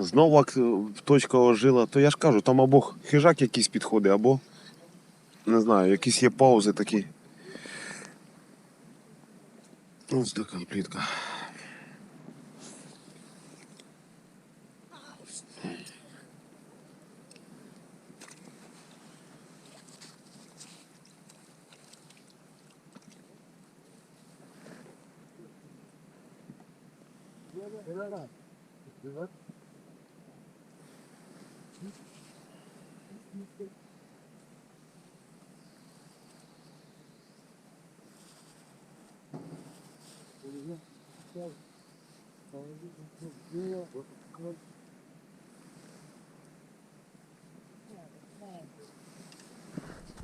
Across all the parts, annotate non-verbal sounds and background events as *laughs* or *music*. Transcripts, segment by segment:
Знову ак- точка ожила, то я ж кажу, там або хижак якийсь підходить, або не знаю, якісь є паузи такі. Ось така плітка. 今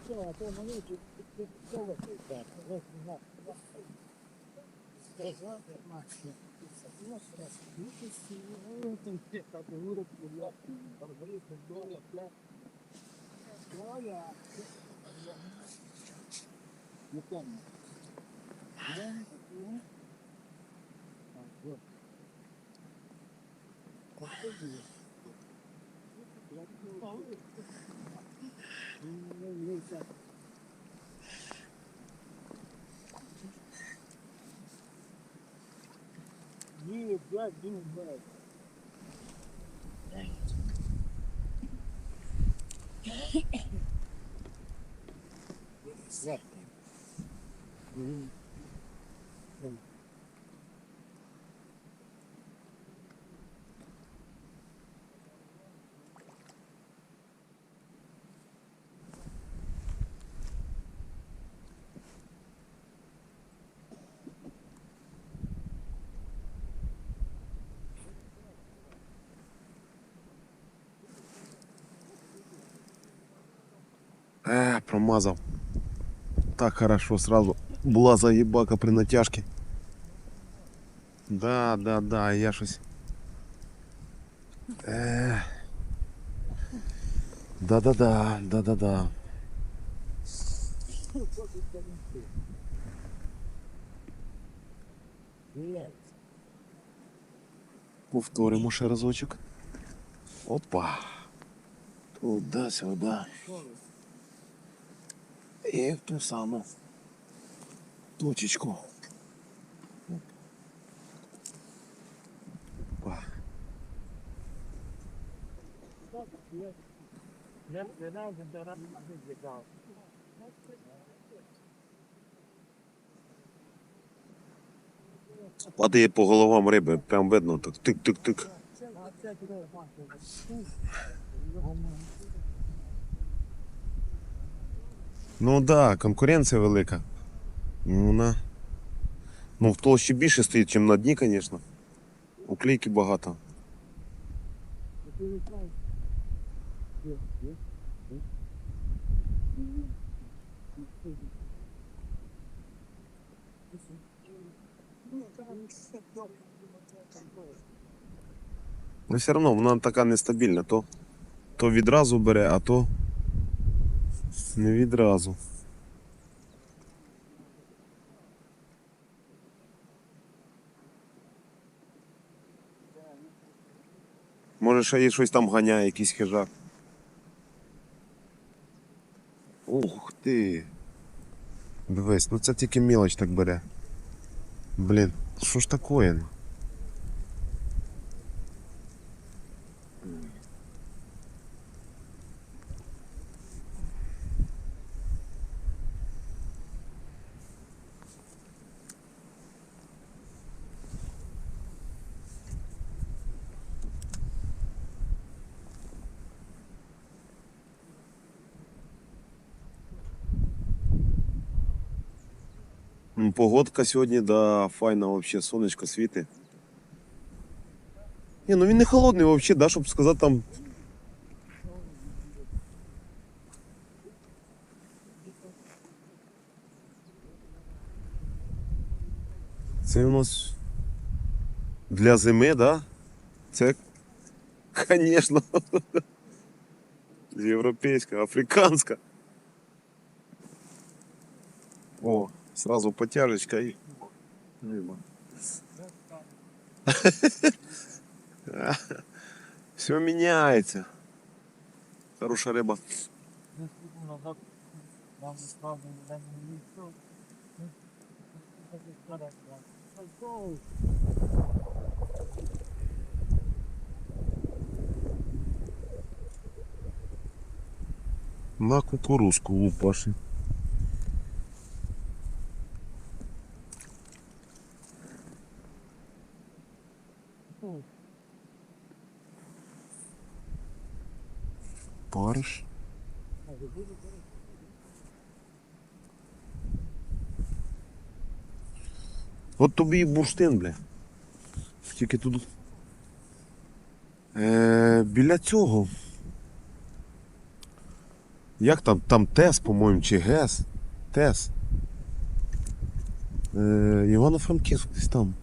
日はどうもね、10分ぐらいついて、これ、みんな。Держати максимум. Не помню. Вот. Походи. Я не знаю. blood. Give me blood. Dang *laughs* it. Mm-hmm. Mm-hmm. Е, промазав. Так хорошо сразу. Була заїбака при натяжці. Да, да, да, я щось. Е. Да-да-да, да-да-да. Повторимо ще разочок. Опа. Туди-сюди. І в ту саму точечку. Опа. Падає по головам риби, прям видно так. Тик-тик-тик. Ну так, да, конкуренція велика. Ну, Вона. Ну, в толщі більше стоїть, ніж на дні, звісно. Уклейки багато. Ну все одно вона така нестабільна, то, то відразу бере, а то не відразу. Може ще є щось там ганяє, якийсь хижак. Ух ти. Дивись, ну це тільки мілоч так бере. Блін, що ж таке? Погодка сьогодні, да, файна вообще, сонечко світить. Ні, ну він не холодний вообще, да, щоб сказати там. Це у нас для зими, да? Це, звісно, *laughs* європейська, африканська. О, сразу потяжечка и рыба. *laughs* Все міняється. Хороша риба. Наступно назад. Нам справді не ніхто. Go! На кукурузку лупаши. Париш? От тобі і бурштин, бля. Тільки тут. Е, біля цього. Як там? Там ТЕС, по-моєму, чи ГЕС? ТЕС. Е, Івано-Франківськ десь там.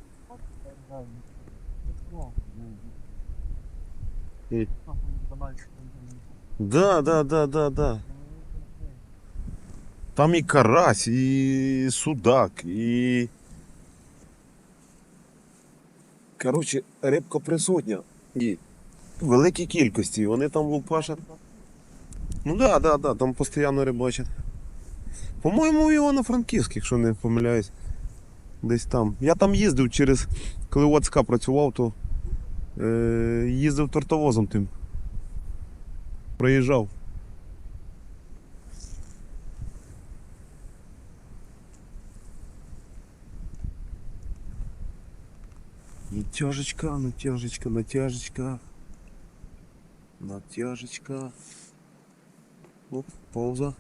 І- Да, да, да, да, да. Там і карась, і судак, і. Коротше, рибка присутня. І великій кількості. Вони там лупашать. Ну да, да, да, там постійно рибачать. По-моєму, в Івано-Франківськ, якщо не помиляюсь. Десь там. Я там їздив через. Коли у ОЦК працював, то е, їздив тортовозом тим. Проїжджав. Натяжечка, натяжечка, натяжечка. Натяжечка. Оп, пауза.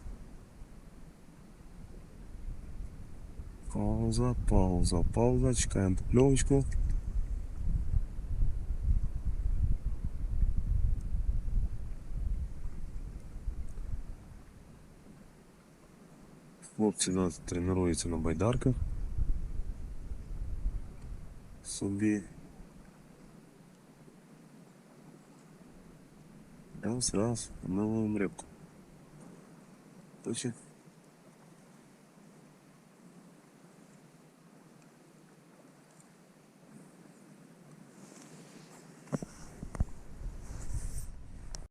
Пауза, пауза, пауза. Чекаємо покльовочку. Хлопці у нас тренуються на байдарках. Собі. Раз, раз, ми рибку. Точно?